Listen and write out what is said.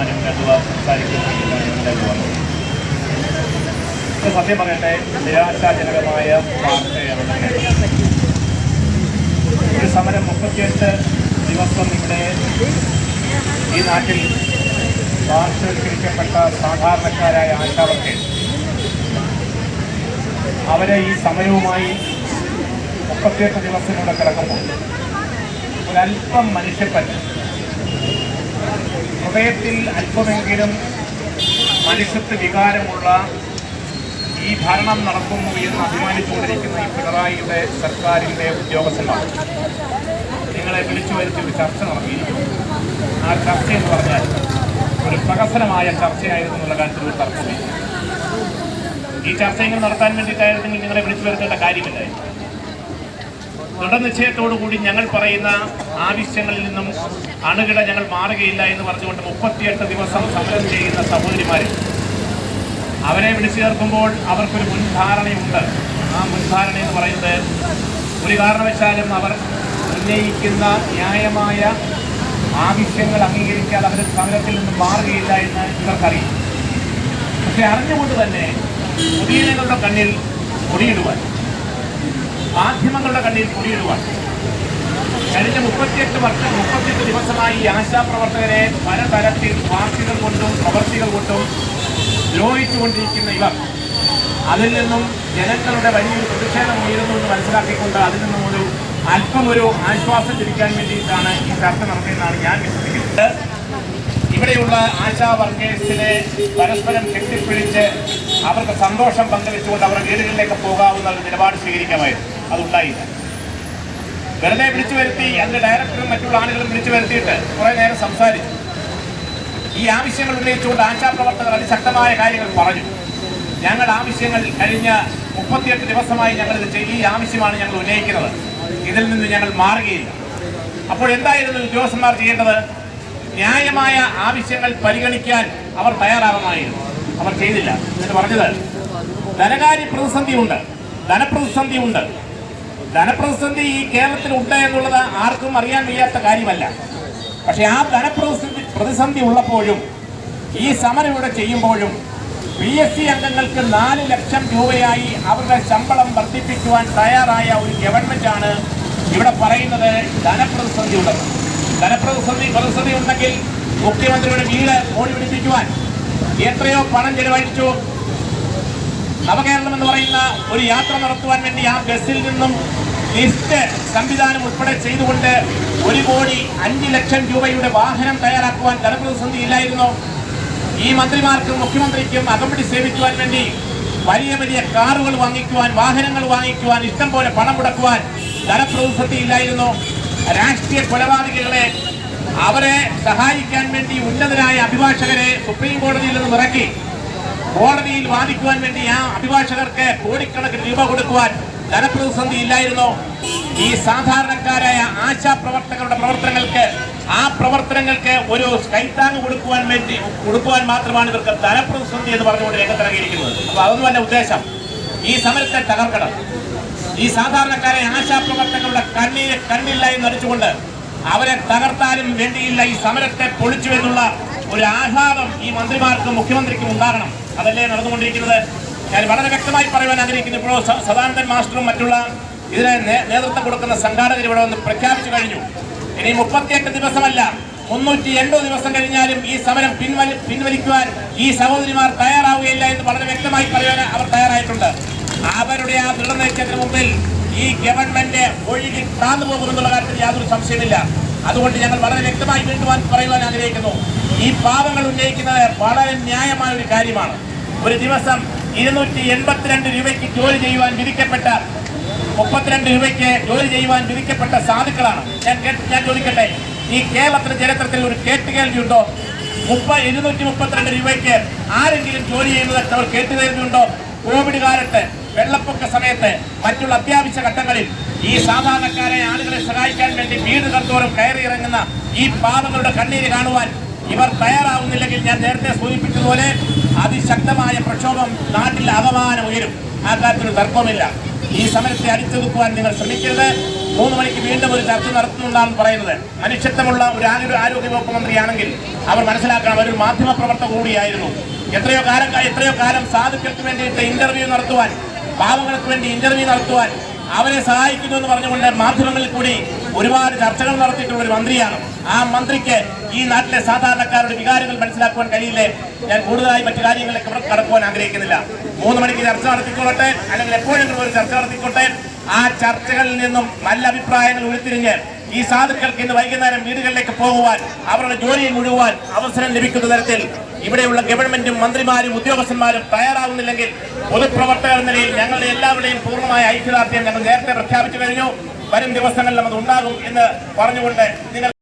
തീരുമാനം അഥവാ സംസാരിക്കുന്ന സത്യം പറയട്ടെ നിരാശാജനകമായ വാർത്തയാണ്. ഒരു സമരം മുപ്പത്തിയെട്ട് ദിവസം ഇവിടെ ഈ നാട്ടിൽ പാർശ്വവൽക്കരിക്കപ്പെട്ട സാധാരണക്കാരായ ആശാവർക്ക് അവരെ ഈ സമയവുമായി മുപ്പത്തിയെട്ട് ദിവസം കൂടെ കിടക്കുമ്പോൾ ഒരല്പം മനുഷ്യപ്പറ്റ് ഹൃദയത്തിൽ അല്പമെങ്കിലും മനുഷ്യത്വ വികാരമുള്ള ഈ ഭരണം നടക്കുന്നു എന്ന് അഭിമാനിച്ചുകൊണ്ടിരിക്കുന്ന ഈ പിണറായിയുടെ സർക്കാരിന്റെ ഉദ്യോഗസ്ഥന്മാർ നിങ്ങളെ വിളിച്ചു വരുത്തി ഒരു ചർച്ച നടത്തിയിരിക്കുന്നു. ആ ചർച്ച എന്ന് പറഞ്ഞാൽ ഒരു പ്രകസനമായ ചർച്ചയായിരുന്നു എന്നുള്ള കാര്യത്തിൽ ഒരു തർക്കമില്ല. ഈ ചർച്ചയെങ്കിലും നടത്താൻ വേണ്ടിയിട്ടായിരുന്നെങ്കിൽ നിങ്ങളെ വിളിച്ചു വരുത്തേണ്ട കാര്യമില്ലായിരുന്നു. ദൃഢനിശ്ചയത്തോടുകൂടി ഞങ്ങൾ പറയുന്ന ആവശ്യങ്ങളിൽ നിന്നും അണുകിട ഞങ്ങൾ മാറുകയില്ല എന്ന് പറഞ്ഞുകൊണ്ട് മുപ്പത്തിയെട്ട് ദിവസം സമരം ചെയ്യുന്ന സഹോദരിമാരെ. അവരെ വിളിച്ചു ചേർക്കുമ്പോൾ അവർക്കൊരു മുൻധാരണയുണ്ട്. ആ മുൻധാരണ എന്ന് പറയുന്നത് ഒരു കാരണവശാലും അവർ ഉന്നയിക്കുന്ന ന്യായമായ ആവശ്യങ്ങൾ അംഗീകരിക്കാൻ അവർ സമരത്തിൽ നിന്ന് മാറുകയില്ല എന്ന് ഇവർക്കറിയാം. പക്ഷെ അറിഞ്ഞുകൊണ്ട് തന്നെ പൊതുജനങ്ങളുടെ കണ്ണിൽ പൊടിയിടുവാൻ മാധ്യമങ്ങളുടെ കണ്ണിൽ കുടിയിടുവാൻ. കഴിഞ്ഞ മുപ്പത്തിയെട്ട് വർഷം മുപ്പത്തിയെട്ട് ദിവസമായി ആശാപ്രവർത്തകരെ പലതരത്തിൽ വാക്കുകൾ കൊണ്ടും പ്രവർത്തികൾ കൊണ്ടും ദ്രോഹിച്ചുകൊണ്ടിരിക്കുന്ന ഇവർ അതിൽ നിന്നും ജനങ്ങളുടെ വലിയൊരു പ്രതിഷേധം ഉയരുന്നു എന്ന് മനസ്സിലാക്കിക്കൊണ്ട് അതിൽ നിന്നും ഒരു അല്പം ഒരു ആശ്വാസം ലഭിക്കാൻ വേണ്ടിയിട്ടാണ് ഈ ചർച്ച നടത്തിയെന്നാണ് ഞാൻ വിശ്വസിക്കുന്നത്. ഇവിടെയുള്ള ആശാ വർക്കേഴ്സിനെ പരസ്പരം കെട്ടിപ്പിടിച്ച് അവർക്ക് സന്തോഷം പങ്കുവെച്ചുകൊണ്ട് അവരുടെ വീടുകളിലേക്ക് പോകാവുന്ന ഒരു നിലപാട് സ്വീകരിക്കാമായിരുന്നു. അതുണ്ടായില്ല. വെറുതെ വിളിച്ചു വരുത്തി അതിന്റെ ഡയറക്ടറും മറ്റുള്ള ആളുകളും വിളിച്ചു വരുത്തിയിട്ട് കുറെ നേരം സംസാരിച്ചു. ഈ ആവശ്യങ്ങൾ ഉന്നയിച്ചുകൊണ്ട് ആശാപ്രവർത്തകർ അതിശക്തമായ കാര്യങ്ങൾ പറഞ്ഞു. ഞങ്ങൾ ആവശ്യങ്ങൾ കഴിഞ്ഞ മുപ്പത്തിയെട്ട് ദിവസമായി ഞങ്ങൾ ഇത് ഈ ആവശ്യമാണ് ഞങ്ങൾ ഉന്നയിക്കുന്നത്. ഇതിൽ നിന്ന് ഞങ്ങൾ മാറുകയില്ല. അപ്പോൾ എന്തായിരുന്നു ഉദ്യോഗസ്ഥന്മാർ ചെയ്യേണ്ടത്? ന്യായമായ ആവശ്യങ്ങൾ പരിഗണിക്കാൻ അവർ തയ്യാറാകുമായിരുന്നു അവർ ചെയ്തില്ല. എന്ന് പറഞ്ഞത് ധനകാര്യ പ്രതിസന്ധി ഉണ്ട് ധനപ്രതിസന്ധി ഈ കേരളത്തിൽ ഉണ്ട് എന്നുള്ളത് ആർക്കും അറിയാൻ വയ്യാത്ത കാര്യമല്ല. പക്ഷെ ആ ധനപ്രതിസന്ധി പ്രതിസന്ധി ഉള്ളപ്പോഴും ഈ സമരം ഇവിടെ ചെയ്യുമ്പോഴും പി എസ് സി അംഗങ്ങൾക്ക് നാല് ലക്ഷം രൂപയായി അവരുടെ ശമ്പളം വർദ്ധിപ്പിക്കുവാൻ തയ്യാറായ ഒരു ഗവൺമെന്റാണ് ഇവിടെ പറയുന്നത് ധനപ്രതിസന്ധി ഉള്ളത്. ധനപ്രതിസന്ധി പ്രതിസന്ധി ഉണ്ടെങ്കിൽ മുഖ്യമന്ത്രിയുടെ വീട് ഓടി പിടിപ്പിക്കുവാൻ എത്രയോ പണം ചെലവഴിച്ചു. നവകേരളം എന്ന് പറയുന്ന ഒരു യാത്ര നടത്തുവാൻ വേണ്ടി ആ ബസ്സിൽ നിന്നും ലിസ്റ്റ് സംവിധാനം ഉൾപ്പെടെ ചെയ്തുകൊണ്ട് ഒരു കോടി അഞ്ച് ലക്ഷം രൂപയുടെ വാഹനം തയ്യാറാക്കുവാൻ ധനപ്രതിസന്ധി ഇല്ലായിരുന്നു. ഈ മന്ത്രിമാർക്കും മുഖ്യമന്ത്രിക്കും അകമ്പടി സേവിക്കുവാൻ വേണ്ടി വലിയ വലിയ കാറുകൾ വാങ്ങിക്കുവാൻ വാഹനങ്ങൾ വാങ്ങിക്കുവാൻ ഇഷ്ടം പോലെ പണം മുടക്കുവാൻ ധനപ്രതിസന്ധി ഇല്ലായിരുന്നു. രാഷ്ട്രീയ കൊലപാതകികളെ അവരെ സഹായിക്കാൻ വേണ്ടി ഉന്നതരായ അഭിഭാഷകരെ സുപ്രീം കോടതിയിൽ നിന്ന് ഇറക്കി. കോടതിയിൽ വാദിക്കുവാൻ വേണ്ടി ആ അഭിഭാഷകർക്ക് കോടിക്കണക്കിന് രൂപ കൊടുക്കുവാൻ ധനപ്രതിസന്ധി ഇല്ലായിരുന്നോ. ഈ സാധാരണക്കാരായ ആശാപ്രവർത്തകരുടെ പ്രവർത്തനങ്ങൾക്ക് ആ പ്രവർത്തനങ്ങൾക്ക് ഒരു കൈത്താങ് കൊടുക്കുവാൻ വേണ്ടി കൊടുക്കുവാൻ മാത്രമാണ് ഇവർക്ക് ധനപ്രതിസന്ധി എന്ന് പറഞ്ഞുകൊണ്ട് രംഗത്തിറങ്ങിയിരിക്കുന്നത്. അപ്പൊ അതൊന്നുമല്ല ഉദ്ദേശം. ഈ സമരത്തെ തകർക്കണം. ഈ സാധാരണക്കാരെ ആശാപ്രവർത്തകരുടെ കണ്ണി കണ്ണില്ല എന്ന് നടിച്ചുകൊണ്ട് അവരെ തകർത്താലും വേണ്ടിയില്ല ഈ സമരത്തെ പൊളിച്ചു എന്നുള്ള ഒരു ആഹ്ലാദം ഈ മന്ത്രിമാർക്കും മുഖ്യമന്ത്രിക്കും ഉണ്ടാകണം. അതല്ലേ നടന്നുകൊണ്ടിരിക്കുന്നത്? ഞാൻ വളരെ വ്യക്തമായി പറയുവാൻ ആഗ്രഹിക്കുന്നു. ഇപ്പോൾ സദാനന്ദൻ മാസ്റ്ററും മറ്റുള്ള ഇതിനെ നേതൃത്വം കൊടുക്കുന്ന സംഘാടകർ ഇവിടെ വന്ന് പ്രഖ്യാപിച്ചു കഴിഞ്ഞു. ഇനി മുപ്പത്തിയെട്ട് ദിവസമല്ല മുന്നൂറ്റി എൺപത് ദിവസം കഴിഞ്ഞാലും ഈ സമരം പിൻവലി പിൻവലിക്കുവാൻ ഈ സഹോദരിമാർ തയ്യാറാവുകയില്ല എന്ന് വളരെ വ്യക്തമായി പറയുവാൻ അവർ തയ്യാറായിട്ടുണ്ട്. അവരുടെ ആ ദൃഢനയത്തിന് മുമ്പിൽ ഈ ഗവൺമെന്റ് ഒഴുകി താന്നു പോകുമെന്നുള്ള കാര്യത്തിൽ യാതൊരു സംശയമില്ല അതുകൊണ്ട് ഞങ്ങൾ വളരെ വ്യക്തമായി വീണ്ടുവാൻ പറയുവാൻ ആഗ്രഹിക്കുന്നു. ഈ പാവങ്ങൾ ഉന്നയിക്കുന്നത് വളരെ ന്യായമായ ഒരു കാര്യമാണ്. ഒരു ദിവസം ഇരുന്നൂറ്റി എൺപത്തിരണ്ട് രൂപയ്ക്ക് ജോലി ചെയ്യുവാൻ വിധിക്കപ്പെട്ട മുപ്പത്തിരണ്ട് രൂപയ്ക്ക് ജോലി ചെയ്യുവാൻ വിധിക്കപ്പെട്ട സാധുക്കളാണ്. ഞാൻ ഞാൻ ചോദിക്കട്ടെ ഈ കേരളത്തിലെ ചരിത്രത്തിൽ ഒരു കേട്ടുകേൾവിയുണ്ടോ? മുപ്പ ഇരുന്നൂറ്റി മുപ്പത്തിരണ്ട് രൂപയ്ക്ക് ആരെങ്കിലും ജോലി ചെയ്യുന്നത് അവർ കേട്ടുകേൾവിയുണ്ടോ? കോവിഡ് കാലത്ത് വെള്ളപ്പൊക്ക സമയത്ത് മറ്റുള്ള അത്യാവശ്യ ഘട്ടങ്ങളിൽ ഈ സാധാരണക്കാരെ ആളുകളെ സഹായിക്കാൻ വേണ്ടി വീട് തോറും കയറി ഇറങ്ങുന്ന ഈ പാവങ്ങളുടെ കണ്ണീര് കാണുവാൻ ഇവർ തയ്യാറാവുന്നില്ലെങ്കിൽ ഞാൻ നേരത്തെ സൂചിപ്പിച്ചതുപോലെ അതിശക്തമായ പ്രക്ഷോഭം നാട്ടിൽ അപമാനം ഉയരും. ആ കാര്യത്തിൽ തർക്കമില്ല ഈ സമരത്തെ അടിച്ചൊതുക്കുവാൻ നിങ്ങൾ ശ്രമിക്കരുത്. മൂന്ന് മണിക്ക് വീണ്ടും ഒരു ചർച്ച നടത്തുന്നുണ്ടാണെന്ന് പറയുന്നത് മനുഷ്യത്വമുള്ള ഒരു ആരോഗ്യ ആരോഗ്യ വകുപ്പ് മന്ത്രിയാണെങ്കിൽ അവർ മനസ്സിലാക്കണം അവരൊരു മാധ്യമ പ്രവർത്തക കൂടിയായിരുന്നു. എത്രയോ കാലം എത്രയോ കാലം സാധുക്കൾക്ക് വേണ്ടിയിട്ട് ഇന്റർവ്യൂ നടത്തുവാൻ പാവങ്ങൾക്ക് വേണ്ടി ഇന്റർവ്യൂ നടത്തുവാൻ അവരെ സഹായിക്കുന്നു എന്ന് പറഞ്ഞുകൊണ്ട് മാധ്യമങ്ങളിൽ കൂടി ഒരുപാട് ചർച്ചകൾ നടത്തിയിട്ടുള്ള ഒരു മന്ത്രിയാണ്. ആ മന്ത്രിക്ക് ഈ നാട്ടിലെ സാധാരണക്കാരുടെ വികാരങ്ങൾ മനസ്സിലാക്കുവാൻ കഴിയില്ലേ? ഞാൻ കൂടുതലായി മറ്റു കാര്യങ്ങളിലേക്ക് കടക്കുവാൻ ആഗ്രഹിക്കുന്നില്ല. മൂന്ന് മണിക്ക് ചർച്ച നടത്തിക്കൊള്ളട്ടെ അല്ലെങ്കിൽ എപ്പോഴെങ്കിലും ഒരു ചർച്ച നടത്തിക്കോട്ടെ ആ ചർച്ചകളിൽ നിന്നും നല്ല അഭിപ്രായങ്ങൾ ഉരുത്തിരിഞ്ഞ് ഈ സാധുക്കൾക്ക് ഇന്ന് വൈകുന്നേരം വീടുകളിലേക്ക് പോകുവാൻ അവരുടെ ജോലിയിൽ മുഴുവാൻ അവസരം ലഭിക്കുന്ന തരത്തിൽ ഇവിടെയുള്ള ഗവൺമെന്റും മന്ത്രിമാരും ഉദ്യോഗസ്ഥന്മാരും തയ്യാറാവുന്നില്ലെങ്കിൽ പൊതുപ്രവർത്തകർ നിലയിൽ ഞങ്ങളുടെ എല്ലാവരുടെയും പൂർണമായ ഐക്യദാർഢ്യം ഞങ്ങൾ നേരത്തെ പ്രഖ്യാപിച്ചു കഴിഞ്ഞു. വരും ദിവസങ്ങളിൽ അത് ഉണ്ടാകും എന്ന് പറഞ്ഞുകൊണ്ട് നിങ്ങൾ